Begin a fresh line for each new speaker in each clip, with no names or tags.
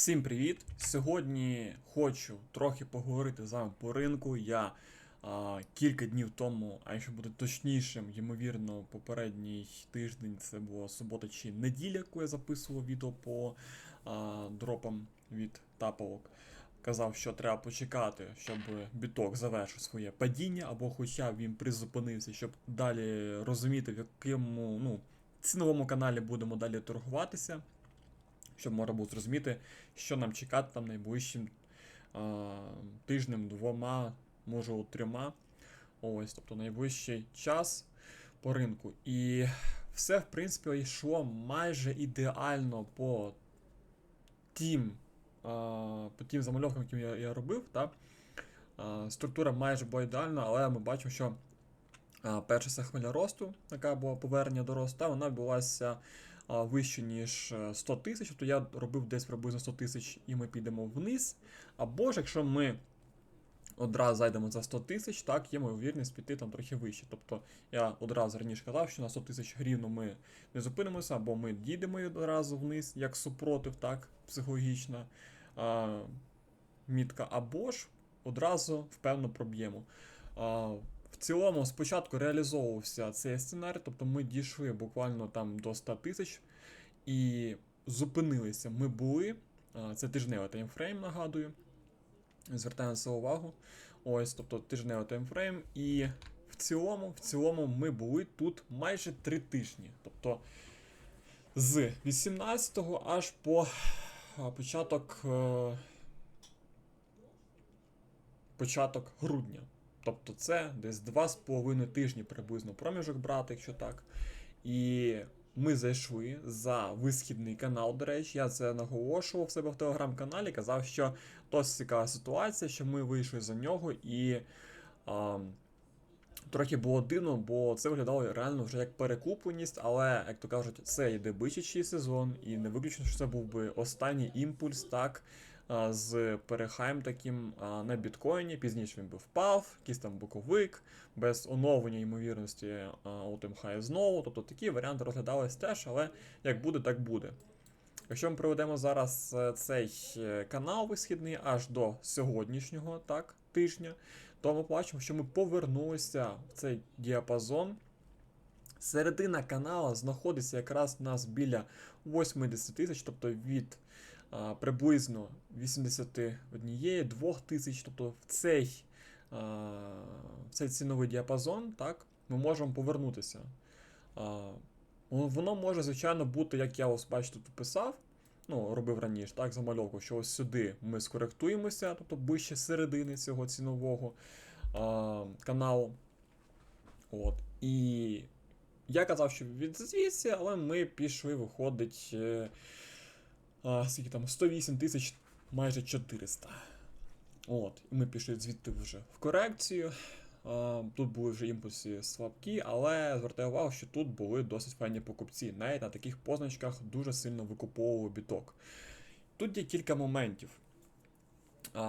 Всім привіт! Сьогодні хочу трохи поговорити з вами по ринку. Я а, кілька днів тому, а якщо бути точнішим, ймовірно, попередній тиждень це була субота чи неділя, коли я записував відео по а, дропам від тапалок. Казав, що треба почекати, щоб біток завершив своє падіння, або хоча б він призупинився, щоб далі розуміти, в якому ну, ціновому каналі будемо далі торгуватися щоб можна було зрозуміти, що нам чекати там найближчим а, тижнем, двома, може трьома. Ось, тобто найближчий час по ринку. І все, в принципі, йшло майже ідеально по тим, а, по тим замальовкам, які я, я робив. Та? А, структура майже була ідеальна, але ми бачимо, що перша хвиля росту, яка була повернення до росту, вона відбулася вище, ніж е, 100 тисяч, тобто я робив десь приблизно 100 тисяч і ми підемо вниз. Або ж якщо ми одразу зайдемо за 100 тисяч, так, є ймовірність піти там трохи вище. Тобто я одразу раніше казав, що на 100 тисяч рівно ми не зупинимося, або ми дійдемо одразу вниз, як супротив, так, психологічна а, мітка, або ж одразу впевнено проб'ємо. Цілому, спочатку реалізовувався цей сценарій, тобто ми дійшли буквально там до 100 тисяч і зупинилися. Ми були. Це тижневий таймфрейм, нагадую. Звертаємо на це увагу. Ось, тобто тижневий таймфрейм. І в цілому, в цілому ми були тут майже 3 тижні. Тобто з 18 го аж по початок. е, Початок грудня. Тобто це десь 2,5 тижні приблизно проміжок брати, якщо так. І ми зайшли за висхідний канал, до речі, я це наголошував в себе в телеграм-каналі, казав, що досить цікава ситуація, що ми вийшли за нього і. А, Трохи було дивно, бо це виглядало реально вже як перекупленість, але, як то кажуть, це йде бичачий сезон, і не виключно, що це був би останній імпульс, так, з перехайм таким на біткоїні. Пізніше він би впав, якийсь там боковик, без оновлення ймовірності хай знову. Тобто такі варіанти розглядались теж, але як буде, так буде. Якщо ми проведемо зараз е, цей е, канал висхідний аж до сьогоднішнього так, тижня, то ми бачимо, що ми повернулися в цей діапазон. Середина каналу знаходиться якраз у нас біля 80 тисяч, тобто від приблизно 81-2 тисяч, тобто в цей, в цей ціновий діапазон, так, ми можемо повернутися. Ну, Воно може, звичайно, бути, як я ось бачите, тут писав, ну, робив раніше, так, замальовку, що ось сюди ми скоректуємося, тобто ближче середини цього цінового а, каналу. От. І я казав, що від звідси, але ми пішли, виходить, е, а, скільки там, 108 тисяч, майже 400. От. І ми пішли звідти вже в корекцію. А, Тут були вже імпульси слабкі, але звертаю увагу, що тут були досить файні покупці. Навіть на таких позначках дуже сильно викуповував біток. Тут є кілька моментів. А,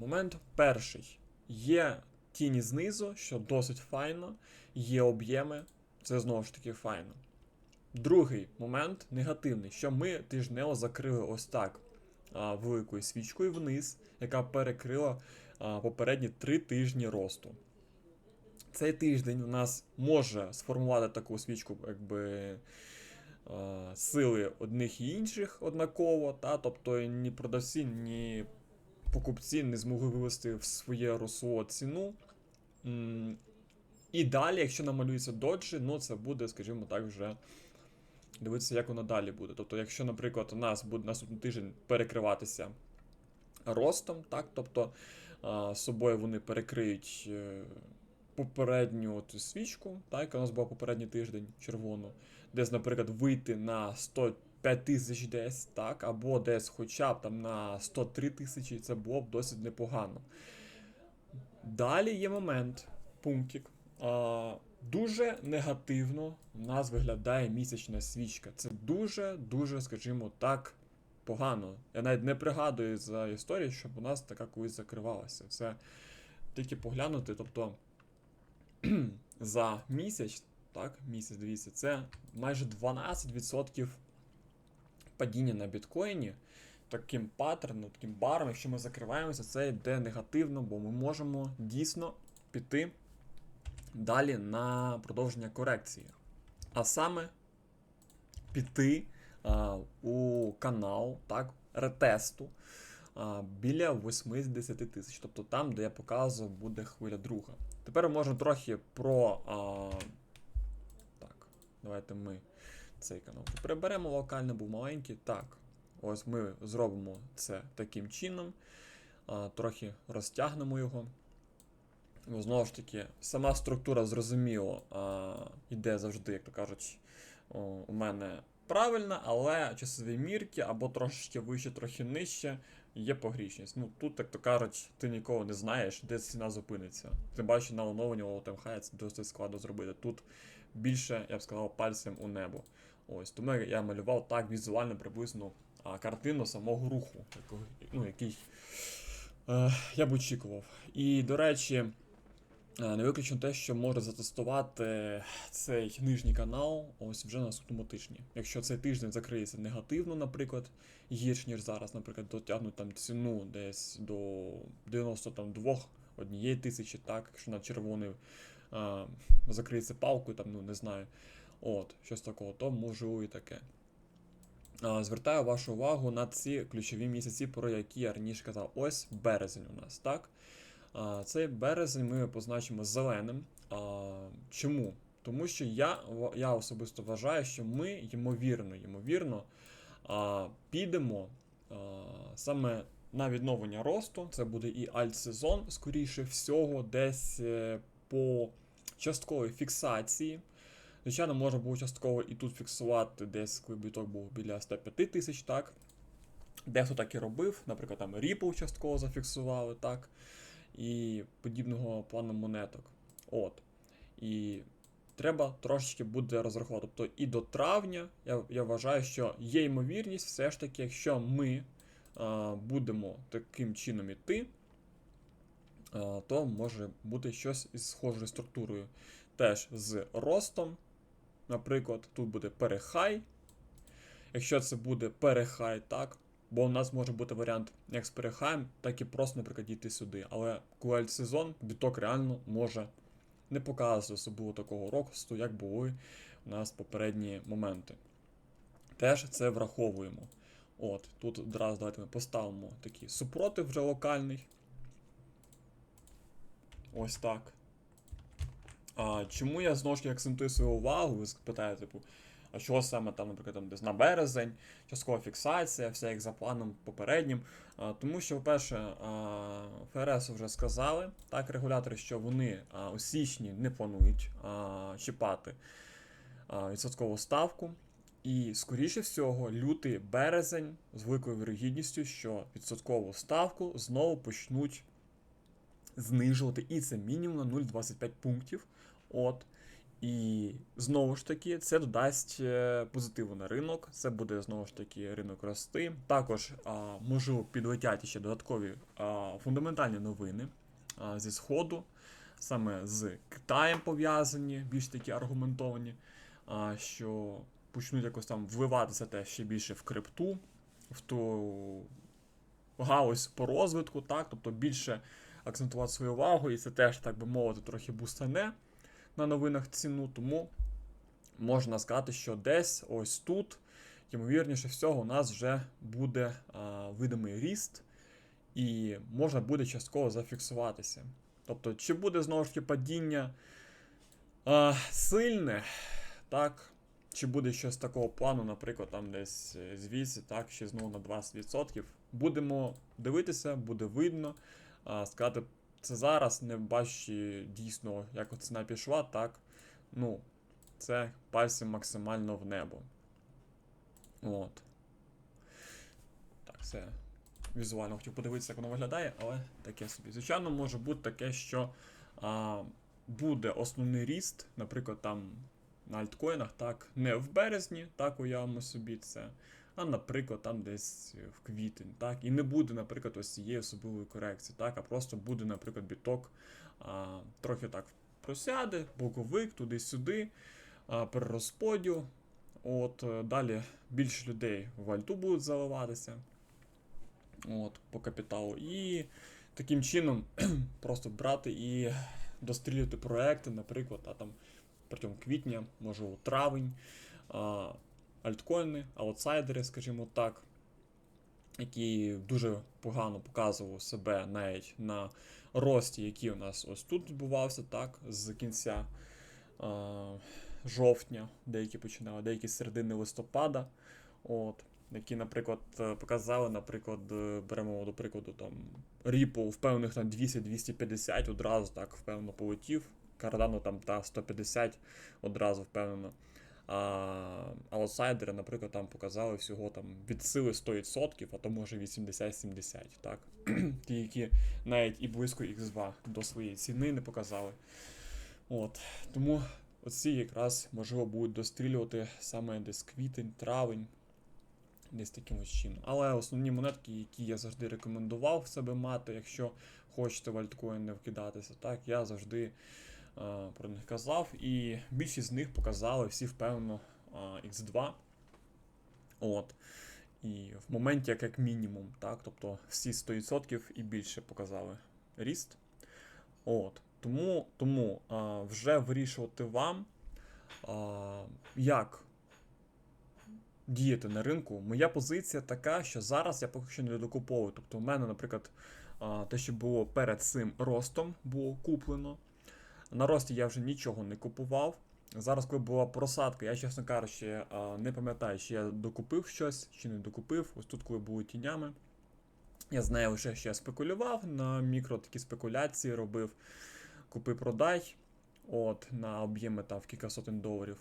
Момент перший. Є тіні знизу, що досить файно, є об'єми, це знову ж таки файно. Другий момент негативний, що ми тижнево закрили ось так а, великою свічкою вниз, яка перекрила а, попередні три тижні росту. Цей тиждень у нас може сформувати таку свічку, якби сили одних і інших однаково, та? тобто ні продавці, ні покупці не змогли вивести в своє русло ціну. І далі, якщо намалюється доджі, ну це буде, скажімо так, вже дивитися, як воно далі буде. Тобто, якщо, наприклад, у нас буде наступний тиждень перекриватися ростом, так, тобто а, собою вони перекриють. е, попередню от свічку, так, яка у нас була попередній тиждень червону, десь, наприклад, вийти на 105 тисяч десь, так, або десь хоча б там на 103 тисячі, це було б досить непогано. Далі є момент, пунктик. Дуже негативно у нас виглядає місячна свічка. Це дуже-дуже, скажімо так, погано. Я навіть не пригадую за історію, щоб у нас така колись закривалася. Це тільки поглянути, тобто за місяць, так, місяць, дивіться, це майже 12% падіння на біткоїні. таким паттерном, таким баром, якщо ми закриваємося, це йде негативно, бо ми можемо дійсно піти далі на продовження корекції. А саме піти а, у канал, так, ретесту а, біля 80 тисяч. Тобто там, де я показував, буде хвиля друга. Тепер можемо трохи про. А, так, давайте ми цей канал приберемо локально, був маленький. Так, ось ми зробимо це таким чином. А, трохи розтягнемо його. Ну, знову ж таки, сама структура зрозуміло а, йде завжди, як то кажуть, у мене правильна, але часові мірки або трошечки вище, трохи нижче є погрішність. Ну тут, як то кажуть, ти ніколи не знаєш, де ціна зупиниться. Ти бачиш на оновленні high, це досить складно зробити. Тут більше, я б сказав, пальцем у небо. Ось тому я малював так візуально приблизно картину самого руху, якого, ну, який е, я б очікував. І, до речі. Е, Не виключено те, що може затестувати цей нижній канал ось вже на наступному тижні. Якщо цей тиждень закриється негативно, наприклад, гірш, ніж зараз, наприклад, дотягнуть там ціну десь до 92 однієї тисячі, так, якщо на червоний а, закриється палкою, там, ну не знаю, от, щось такого, то можу і таке. А, Звертаю вашу увагу на ці ключові місяці, про які я раніше казав. Ось березень у нас, так? Цей березень ми позначимо зеленим. Чому? Тому що я я особисто вважаю, що ми ймовірно, ймовірно підемо саме на відновлення росту. Це буде і альтсезон, скоріше всього, десь е, по частковій фіксації. Звичайно, можна було частково і тут фіксувати, десь коли біток був біля 105 тисяч, так. Дехто так і робив, наприклад, там Ripple частково зафіксували, так і подібного плану монеток. От. І треба трошечки буде розрахувати. Тобто і до травня я, я вважаю, що є ймовірність, все ж таки, якщо ми а, будемо таким чином іти, а, то може бути щось із схожою структурою. Теж з ростом. Наприклад, тут буде перехай. Якщо це буде перехай, так, Бо у нас може бути варіант як з перехаєм, так і просто, наприклад, дійти сюди. Але коли сезон, біток реально може не показувати особливо такого росту, як були у нас попередні моменти. Теж це враховуємо. От, тут одразу давайте ми поставимо такий супротив вже локальний. Ось так. А, Чому я знову ж таки акцентую свою увагу? Ви питаєте, типу, що саме там, наприклад, там десь на березень, часткова фіксація, все як за планом попереднім. Тому що, по-перше, ФРС вже сказали, так, регулятори, що вони у січні не планують чіпати відсоткову ставку. І, скоріше всього, лютий березень з великою вірогідністю, що відсоткову ставку знову почнуть знижувати. І це мінімум на 0,25 пунктів. От. І знову ж таки, це додасть е, позитиву на ринок. Це буде знову ж таки ринок рости. Також а, можливо підлетять ще додаткові а, фундаментальні новини а, зі Сходу, саме з Китаєм пов'язані, більш такі аргументовані, а, що почнуть якось там вливатися те ще більше в крипту, в ту галузь по розвитку, так, тобто більше акцентувати свою увагу, і це теж, так би мовити, трохи бустане на новинах ціну, тому можна сказати, що десь ось тут, ймовірніше всього, у нас вже буде а, видимий ріст, і можна буде частково зафіксуватися. Тобто, чи буде знову ж таки падіння а, сильне, так, чи буде щось такого плану, наприклад, там десь е, звідси, так, ще знову на 20%. Будемо дивитися, буде видно. Сказати це зараз, не бачачи дійсно, як ціна пішла, так. Ну, це пальцем максимально в небо. От. Так, це візуально хотів подивитися, як воно виглядає, але таке собі. Звичайно, може бути таке, що а, буде основний ріст, наприклад, там на альткоїнах, так, не в березні, так уявимо собі це. А, наприклад, там десь в квітень, так, і не буде, наприклад, ось цієї особливої корекції, так, а просто буде, наприклад, біток а, трохи так просяде, боковик, туди-сюди, перерозподіл. От, е, далі більше людей в альту будуть заливатися. от, по капіталу. І таким чином просто брати і дострілювати проекти, наприклад, а там протягом квітня, у травень, а, альткоїни, аутсайдери, скажімо так, які дуже погано показував себе навіть на рості, який у нас ось тут відбувався, так, з кінця а, жовтня, деякі починали, деякі з середини листопада. От, які, наприклад, е, показали, наприклад, е, беремо до прикладу там Ripple впевнених на 200-250 одразу так впевнено полетів. Cardano там та 150 одразу впевнено. А аутсайдери, наприклад, там показали всього там від сили 100%, а то може 80-70, так? Ті, які навіть і близько X2 до своєї ціни не показали. От. Тому оці якраз можливо будуть дострілювати саме десь квітень, травень, десь таким ось чином. Але основні монетки, які я завжди рекомендував себе мати, якщо хочете в альткоін не вкидатися, так, я завжди про них казав, і більшість з них показали всі впевнено а, X2. От. І в моменті, як, як мінімум, так, тобто всі 100% і більше показали ріст. От. Тому, тому а, вже вирішувати вам, а, як діяти на ринку. Моя позиція така, що зараз я поки що не докуповую. Тобто, у мене, наприклад, а, те, що було перед цим ростом, було куплено. На рості я вже нічого не купував. Зараз, коли була просадка, я, чесно кажучи, не пам'ятаю, чи я докупив щось, чи не докупив. Ось тут, коли були тінями. Я знаю лише, що я спекулював на мікро такі спекуляції робив. Купи-продай. От, на об'єми в кілька сотень доларів.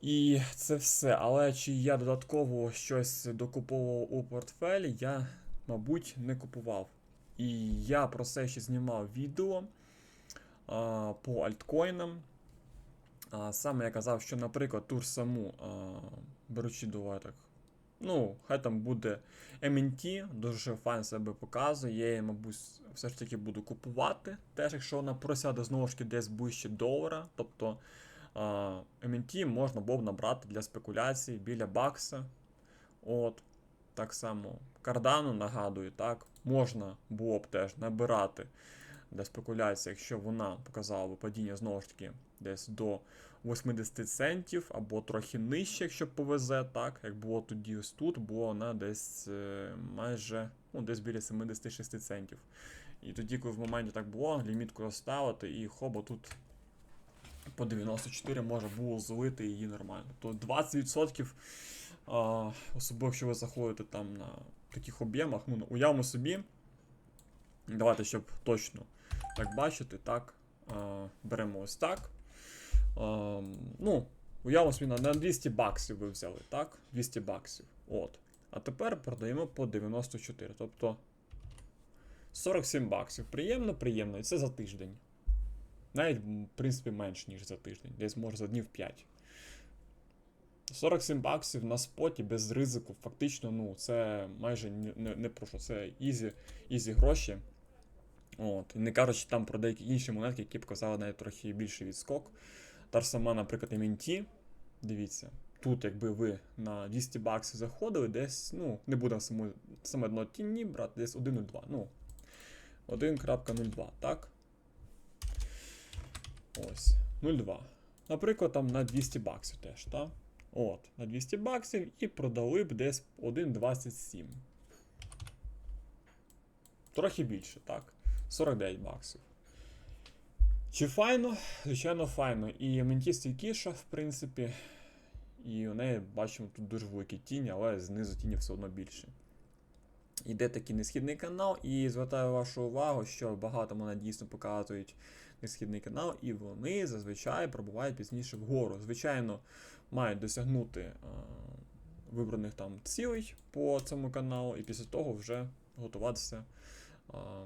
І це все. Але чи я додатково щось докуповував у портфелі, я, мабуть, не купував. І я про це ще знімав відео по альткоїнам. Саме я казав, що, наприклад, ту ж саму, беручи давай так. Ну, хай там буде MNT, дуже файн себе показує. Я її, мабуть, все ж таки буду купувати. Теж, якщо вона просяде знову ж таки десь ближче долара. Тобто MNT можна було б набрати для спекуляцій біля бакса. От, так само кардану нагадую, так, можна було б теж набирати для спекуляції, якщо вона показала падіння знову ж таки десь до 80 центів або трохи нижче, якщо повезе, так, як було тоді ось тут, було вона десь е, майже ну, десь біля 76 центів. І тоді, коли в моменті так було, лімітку розставити і хоба тут по 94 може було злити її нормально. То 20%, а, особливо якщо ви заходите там на таких об'ємах, ну, уявимо собі. Давайте, щоб точно так бачити, так. Беремо ось так. Ну, уявимо собі на, на 200 баксів ви взяли, так? 200 баксів. От. А тепер продаємо по 94. Тобто 47 баксів. Приємно, приємно. І це за тиждень. Навіть, в принципі, менш, ніж за тиждень. Десь може за днів 5. 47 баксів на споті без ризику. Фактично, ну, це майже не, не, не про. Це ізі, ізі гроші. От. Не кажучи там про деякі інші монетки, які показали навіть трохи більший відскок. Та ж сама, наприклад, MNT. Дивіться. Тут, якби ви на 200 баксів заходили, десь, ну, не буде саме, саме одно тіні брати, десь 1.02. Ну, 1.02, так? Ось, 0,2. Наприклад, там на 200 баксів теж, так? От, на 200 баксів і продали б десь 1,27. Трохи більше, так? 49 баксів. Чи файно? Звичайно, файно. І менті стійкіша, в принципі. І у неї бачимо тут дуже великі тіні, але знизу тіні все одно більше. Іде такий несхідний канал, і звертаю вашу увагу, що багато мене дійсно показують несхідний канал, і вони зазвичай пробувають пізніше вгору. Звичайно, мають досягнути а, вибраних там цілей по цьому каналу, і після того вже готуватися а,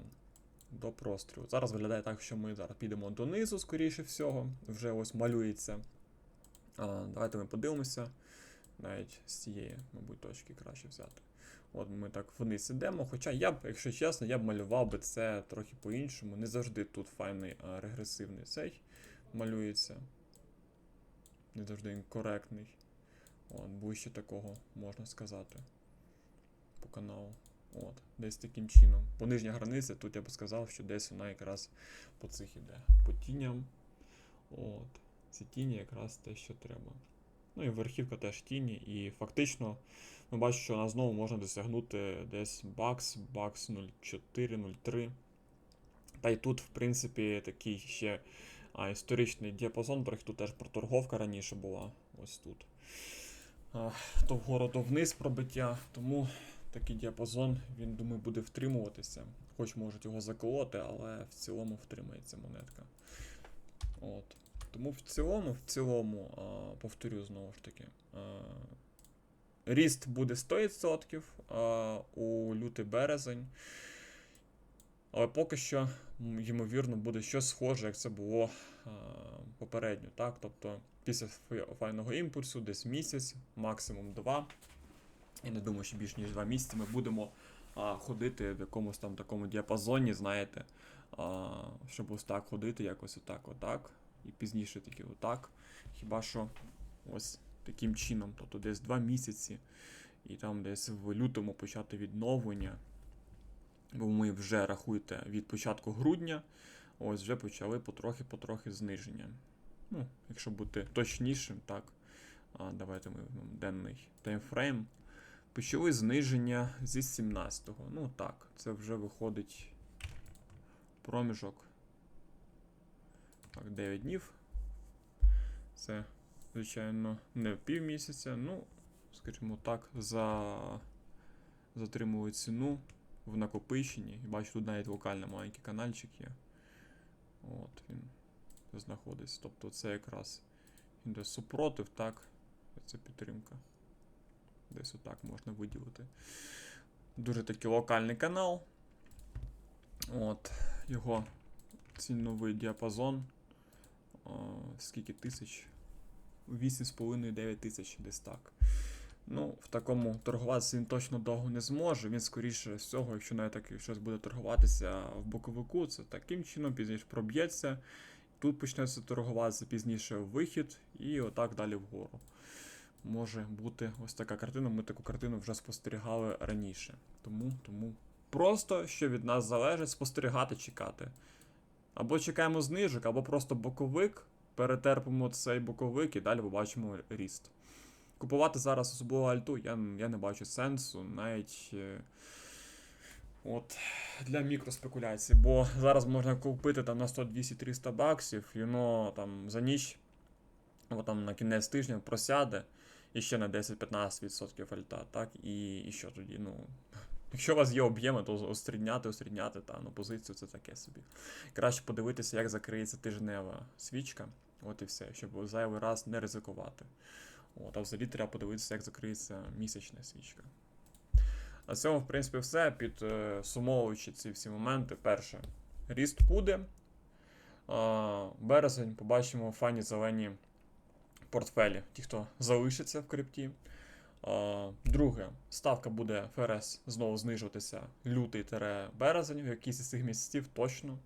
до прострілу. Зараз виглядає так, що ми зараз підемо донизу, скоріше всього, вже ось малюється. А, Давайте ми подивимося. Навіть з цієї, мабуть, точки краще взяти. От ми так вниз ідемо. Хоча я б, якщо чесно, я б малював би це трохи по-іншому. Не завжди тут файний а, регресивний цей малюється. Не завжди він коректний. От, ближче такого можна сказати. По каналу. От, десь таким чином. По нижній границі, тут я б сказав, що десь вона якраз по цих іде. По тіням. От. Ці тіні якраз те, що треба. Ну і верхівка теж тіні, і фактично ми бачимо, що вона знову можна досягнути десь бакс, бакс 0,4-0,3. Та й тут, в принципі, такий ще а, історичний діапазон, про тут теж проторговка раніше була. Ось тут. А, то вгору, то вниз пробиття. Тому такий діапазон, він, думаю, буде втримуватися. Хоч можуть його заколоти, але в цілому втримається монетка. От. Тому в цілому, в цілому, а, повторю знову ж таки. А, ріст буде 100% а, у лютий березень. Але поки що, ймовірно, буде щось схоже, як це було а, попередньо. Так? Тобто після файного імпульсу, десь місяць, максимум два. Я не думаю, що більш ніж два місяці ми будемо а, ходити в якомусь там такому діапазоні, знаєте, а, щоб ось так ходити, якось отак, отак. І пізніше таки отак. Хіба що ось таким чином, тобто десь два місяці, і там десь в лютому почати відновлення. Бо ми вже рахуйте від початку грудня, ось вже почали потрохи-потрохи зниження. Ну, якщо бути точнішим, так. А, давайте ми денний таймфрейм. Почали зниження зі 17-го. Ну так, це вже виходить проміжок. Так, 9 днів. Це, звичайно, не півмісяця. Ну, скажімо так, за затримую ціну в накопиченні. Бачу, тут навіть локальний маленький канальчик є. От він знаходиться. Тобто це якраз іде супротив, так. Це підтримка. Десь отак можна виділити. Дуже такий локальний канал. От, його ціновий діапазон. О, скільки тисяч? 8,5-9 тисяч десь так. Ну, в такому торгуватися він точно довго не зможе. Він скоріше всього, якщо навіть так щось буде торгуватися в боковику, це таким чином пізніше проб'ється. Тут почнеться торгуватися пізніше вихід, і отак далі вгору. Може бути ось така картина. Ми таку картину вже спостерігали раніше. Тому, тому просто що від нас залежить, спостерігати, чекати. Або чекаємо знижок, або просто боковик, перетерпимо цей боковик і далі побачимо ріст. Купувати зараз особливо альту я, я не бачу сенсу, навіть е, от, для мікроспекуляцій. Бо зараз можна купити там на 100, 200, 300 баксів, і воно там за ніч, або там на кінець тижня просяде і ще на 10-15% альта, так? І, і що тоді? Ну, якщо у вас є об'єми, то острідняти, острідняти та ну, позицію це таке собі. Краще подивитися, як закриється тижнева свічка. От і все, щоб зайвий раз не ризикувати. От, а взагалі треба подивитися, як закриється місячна свічка. На цьому, в принципі, все. Підсумовуючи ці всі моменти. Перше, ріст буде. Березень побачимо фані зелені портфелі, ті, хто залишиться в крипті. Друге, ставка буде ФРС знову знижуватися лютий-березень, в якийсь із цих місяців точно.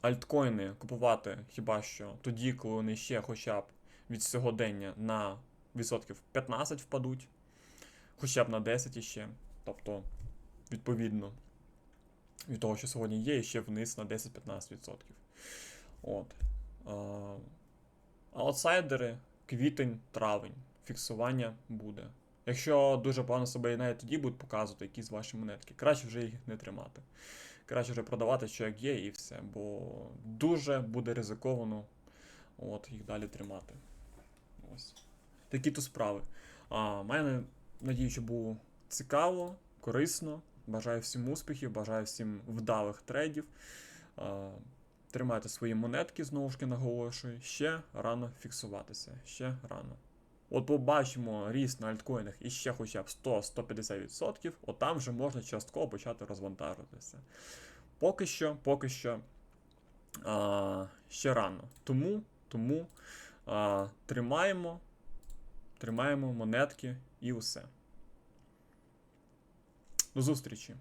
Альткоїни купувати хіба що тоді, коли вони ще хоча б від сьогодення на відсотків 15 впадуть, хоча б на 10 іще. Тобто, відповідно, від того, що сьогодні є, і ще вниз на 10-15%. От. Аутсайдери, квітень, травень. Фіксування буде. Якщо дуже погано себе і навіть тоді будуть показувати якісь ваші монетки, краще вже їх не тримати. Краще вже продавати, що як є, і все. Бо дуже буде ризиковано от, їх далі тримати. Ось. Такі то справи. А, мене надію, що було цікаво, корисно. Бажаю всім успіхів, бажаю всім вдалих трейдів. А, Тримайте свої монетки, знову ж таки наголошую. Ще рано фіксуватися. Ще рано. От побачимо ріст на альткоїнах і ще хоча б 100-150%, от там вже можна частково почати розвантажуватися. Поки що, поки що а, ще рано. Тому, тому а, тримаємо, тримаємо монетки і усе. До зустрічі!